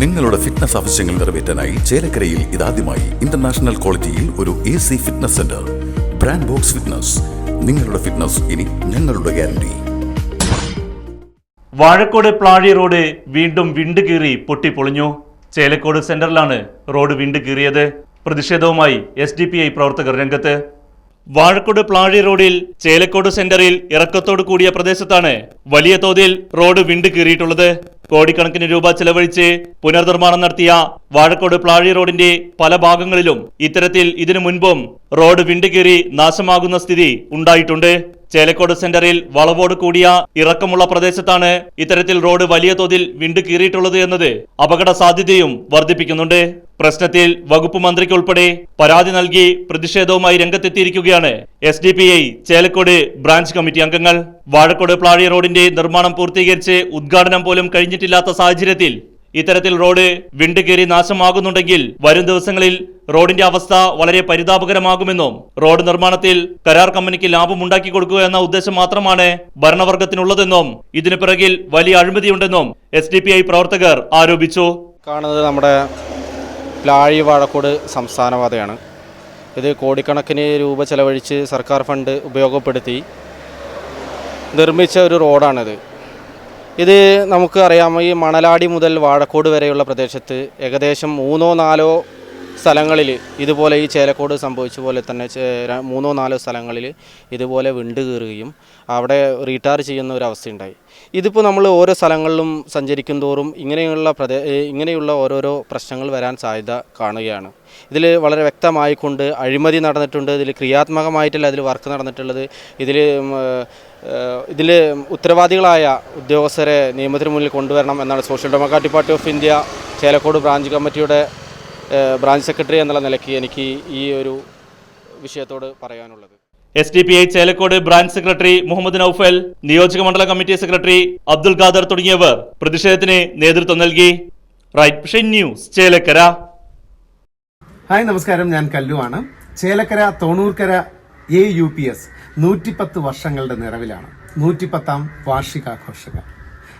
നിങ്ങളുടെ ഫിറ്റ്നസ് ആവശ്യങ്ങൾ നിറവേറ്റാനായി ചേലക്കരയിൽ ഇതാദ്യമായി ഇന്റർനാഷണൽ ക്വാളിറ്റിയിൽ ഒരു A C fitness centre brand box fitness നിങ്ങളുടെ ഫിറ്റ്നസ് ഇനി ഞങ്ങളുടെ ഗ്യാരണ്ടി വാഴക്കോട് പ്ലാഴി റോഡ് വീണ്ടും വിണ്ട് കീറി പൊട്ടിപ്പൊളിഞ്ഞു. ചേലക്കോട് സെന്ററിലാണ് റോഡ് വിണ്ട് കീറിയത്. പ്രതിഷേധവുമായി എസ് പ്രവർത്തകർ രംഗത്ത്. വാഴക്കോട് പ്ലാഴി റോഡിൽ ചേലക്കോട് സെന്ററിൽ ഇറക്കത്തോട് കൂടിയ പ്രദേശത്താണ് വലിയ തോതിൽ റോഡ് വിണ്ട് കീറിയിട്ടുള്ളത്. കോടിക്കണക്കിന് രൂപ ചെലവഴിച്ച് പുനർനിർമ്മാണം നടത്തിയ വാഴക്കോട് പ്ലാഴി റോഡിന്റെ പല ഭാഗങ്ങളിലും ഇത്തരത്തിൽ ഇതിനു മുൻപും റോഡ് വിണ്ട് കീറി നാശമാകുന്ന സ്ഥിതി ഉണ്ടായിട്ടുണ്ട്. ചേലക്കോട് സെന്ററിൽ വളവോട് കൂടിയ ഇറക്കമുള്ള പ്രദേശത്താണ് ഇത്തരത്തിൽ റോഡ് വലിയ തോതിൽ വിണ്ട് കീറിയിട്ടുള്ളത് എന്നത് അപകട സാധ്യതയും വർദ്ധിപ്പിക്കുന്നുണ്ട്. പ്രശ്നത്തിൽ വകുപ്പ് മന്ത്രിക്ക് ഉൾപ്പെടെ പരാതി നൽകി പ്രതിഷേധവുമായി രംഗത്തെത്തിയിരിക്കുകയാണ് S D P I Chelakkode branch committee അംഗങ്ങൾ. വാഴക്കോട് പ്ലാഴി റോഡിന്റെ നിർമ്മാണം പൂർത്തീകരിച്ച് ഉദ്ഘാടനം പോലും കഴിഞ്ഞിട്ടില്ലാത്ത സാഹചര്യത്തിൽ ഇത്തരത്തിൽ റോഡ് വിണ്ടുകേറി നാശമാകുന്നുണ്ടെങ്കിൽ വരും ദിവസങ്ങളിൽ റോഡിന്റെ അവസ്ഥ വളരെ പരിതാപകരമാകുമെന്നും റോഡ് നിർമ്മാണത്തിൽ കരാർ കമ്പനിക്ക് ലാഭം ഉണ്ടാക്കി കൊടുക്കുക എന്ന ഉദ്ദേശം മാത്രമാണ് ഭരണവർഗത്തിനുള്ളതെന്നും ഇതിനു പിറകിൽ വലിയ അഴിമതിയുണ്ടെന്നും എസ് പ്രവർത്തകർ ആരോപിച്ചു. കാണുന്നത് നമ്മുടെ പ്ലാഴി വാഴക്കോട് സംസ്ഥാനപാതയാണ് ഇത് കോടിക്കണക്കിന് രൂപ ചെലവഴിച്ച് സർക്കാർ ഫണ്ട് ഉപയോഗപ്പെടുത്തി നിർമ്മിച്ച ഒരു റോഡാണിത്. ഇത് നമുക്ക് അറിയാം ഈ മണലാടി മുതൽ വാഴക്കോട് വരെയുള്ള പ്രദേശത്ത് ഏകദേശം മൂന്നോ നാലോ സ്ഥലങ്ങളിൽ ഇതുപോലെ ഈ ചേലക്കോട് സംഭവിച്ച പോലെ തന്നെ മൂന്നോ നാലോ സ്ഥലങ്ങളിൽ ഇതുപോലെ വിണ്ട് കീറുകയും അവിടെ റീട്ടയർ ചെയ്യുന്ന ഒരു അവസ്ഥയുണ്ടായി ഇതിപ്പോൾ നമ്മൾ ഓരോ സ്ഥലങ്ങളിലും സഞ്ചരിക്കും തോറും ഇങ്ങനെയുള്ള പ്രദേ ഇങ്ങനെയുള്ള ഓരോരോ പ്രശ്നങ്ങൾ വരാൻ സാധ്യത കാണുകയാണ്. ഇതിൽ വളരെ വ്യക്തമായിക്കൊണ്ട് അഴിമതി നടന്നിട്ടുണ്ട് ഇതിൽ ക്രിയാത്മകമായിട്ടല്ല ഇതിൽ വർക്ക് നടന്നിട്ടുള്ളത് ഇതിൽ ഇതിൽ ഉത്തരവാദികളായ ഉദ്യോഗസ്ഥരെ നിയമത്തിന് മുന്നിൽ കൊണ്ടുവരണം എന്നാണ് social democratic party of India Chelakkode branch കമ്മിറ്റിയുടെ ബ്രാഞ്ച് സെക്രട്ടറി എന്നുള്ള നിലയ്ക്ക് എനിക്ക് ഈ ഒരു വിഷയത്തോട് പറയാനുള്ളത്. S D P I Chelakkode branch secretary Muhammad Naufal നിയോജക മണ്ഡല കമ്മിറ്റി സെക്രട്ടറി അബ്ദുൽ ഖാദർ തുടങ്ങിയവർ പ്രതിഷേധത്തിന് നേതൃത്വം നൽകി. റൈറ്റ് വിഷൻ ന്യൂസ് ചേലക്കര. ഹായ് നമസ്കാരം. ഞാൻ കല്ലുവാണ് Chelakkara Thonoorkkara A U P S നൂറ്റിപ്പത്ത് വർഷങ്ങളുടെ നിറവിലാണ്. നൂറ്റിപ്പത്താം വാർഷികാഘോഷങ്ങൾ.